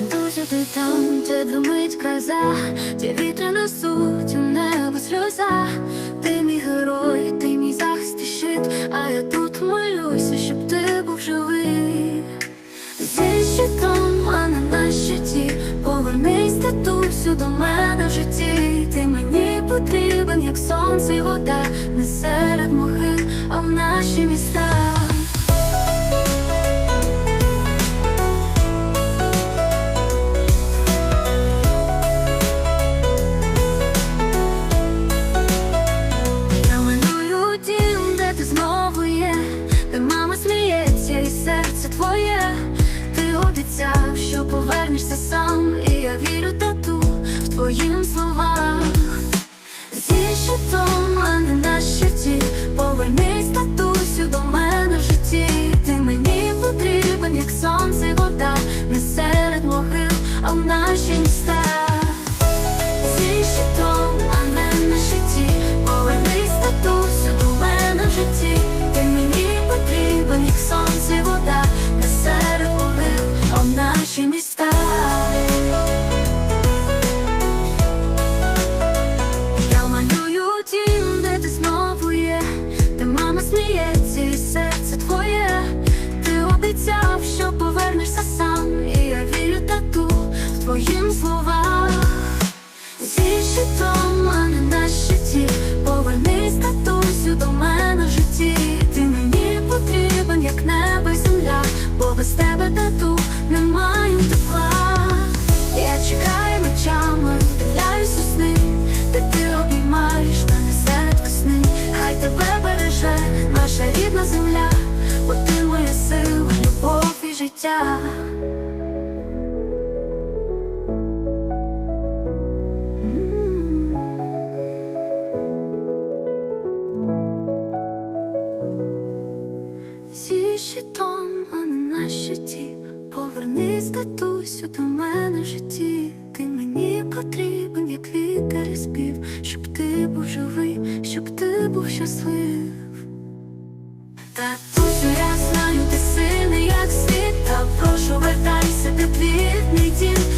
де димить гроза, ті вітри несуть у небо сльоза. Ти мій герой, ти мій захист і щит, а я тут молюся, щоб ти був живий. Зі щитом, а не на щиті Повернись, татусю, до мене в житті Ти мені потрібен, як сонце і вода Не серед могил, а в наші міста сміється і серце твоє. Ти обіцяв, що повернешся сам, і я вірю тату в твоїм словах. Зі щитом, а не на щиті, повернись татусю до мене в житті. Ти мені потрібен, як сонце і вода, не серед могил, а в наші міста. Сміється і серце твоє. Ти обіцяв, що повернешся сам. І я вірю тату в твоїм словах. Зі щитом, а не на щиті. Повернись, татусю, до мене в житті. Ти мені потрібен, як небо й земля. Бо без тебе тату не маю життя. Щитом, на щиті Повернись, татусю, до мене в житті. Ти мені потрібен, як вітер і Щоб ти був живий, щоб ти був щаслив Татусю, я прошу, вертайся, ти твій рідний дім